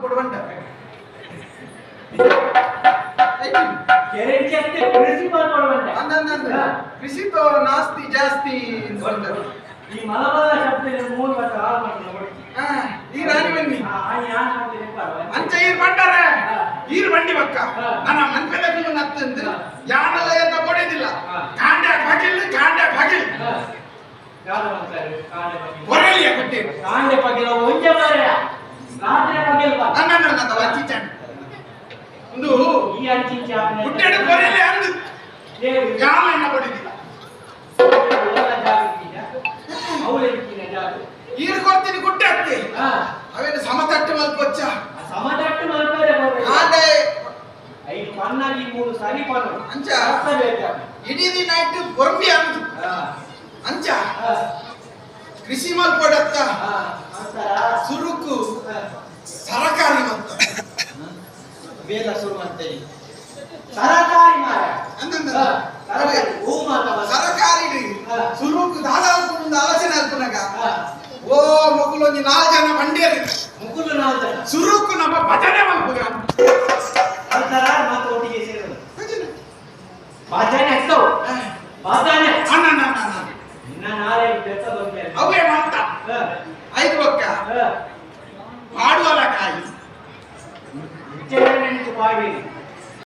ಕೊಡುವಂತ ನಾಸ್ತಿ ಜಾಸ್ತಿ ಈ ಮಲಬಲ ಶಬ್ದ ಮೂರು ವರ್ಷ ಈ ರಾಣಿ ಬನ್ನಿ ಅಂಚ ಈರ್ ಬಂಡಾರ ಈರ್ ಬಂಡಿ ಬಕ್ಕ ನನ್ನ ಮನ್ಪೆದ ನತ್ತಂದು ಯಾನಲ್ಲ ಎತ್ತ ಕೊಡಿದಿಲ್ಲ ಕಾಂಡ್ಯಾಕ್ ಹಾಕಿಲ್ಲ ಕಾಂಡ್ಯಾಕ್ ಹಾಕಿಲ್ಲ ಒರಳಿಯ ಕೊಟ್ಟಿಲ್ಲ ಕಾಂಡೆ ಬಗ್ಗೆ ಒಂಜೆ ಮಾರೇ. వంచాడు ముందు పుట్టాడు గొర్రెలే అందు. గ్రామం పడింది ఈరు కొడుతుంది గుట్టెత్తి అవే సమతట్టు మలుపు వచ్చా? సమతట్టు మలుపు కాదే. ఐదు పన్నాలి మూడు సరి పన్ను అంచా. ఇడిది నైట్ గొర్మి అందు. అంచా. కృషి మలుపు సురుకు. ಬೇಗ ಶುರು ಮಾಡ್ತೇನೆ ಸರಕಾರಿ ಮಾರ ಅಂದಂದ ಹಾ. ಸರಕಾರಿ ಹೂ ಮಾತವ ಸರಕಾರಿ ಹಾ. ಸುರುಕು ದಾದಾಪು ಒಂದು ಆಲೋಚನೆ ಅಲ್ಪನಾಗ ಹಾ. ಓ ಮಗುಲು ಒಂದು ನಾಲ್ಕು ಜನ ಬಂಡೇರಿ ಮುಕುಲು ನಾವು ಸುರುಕು ನಮ್ಮ ಭಜನೆ ಮಲ್ಪುಗ ಅಂತಾರ ಮಾತು ಒಟ್ಟಿಗೆ ಸೇರೋದು ಭಜನೆ ಹತ್ತವು ಭಜನೆ ಅಣ್ಣ ಅಣ್ಣ ಅಣ್ಣ, Genuine inquiry